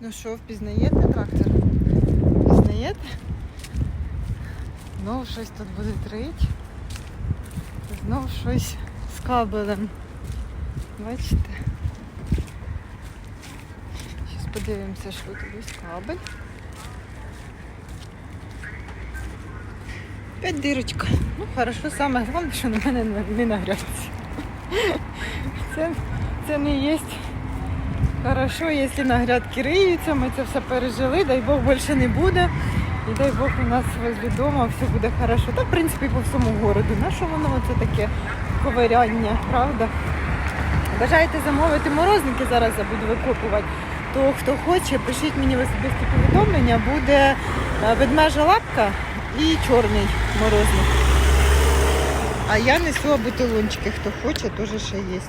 Ну що, впізнаєте трактор? Впізнаєте? Знову щось тут буде трить. Знову щось з кабелем. Бачите? Зараз подивимося, що тут ось кабель. Опять дирочка. Ну, хорошо, саме головне, що на мене не- не нагряться. Це, це не є хорошо, якщо на грядки риються, ми це все пережили, дай Бог більше не буде. І дай Бог у нас возле дома все буде хорошо. Та в принципі по всьому городу. На що воно це таке ковиряння, правда? Бажаєте замовити морозники, зараз я буду викопувати. То хто хоче, пишіть мені в особисті повідомлення, буде е, ведмежа лапка і чорний морозник. А я несу бутилончики, хто хоче, теж ще є.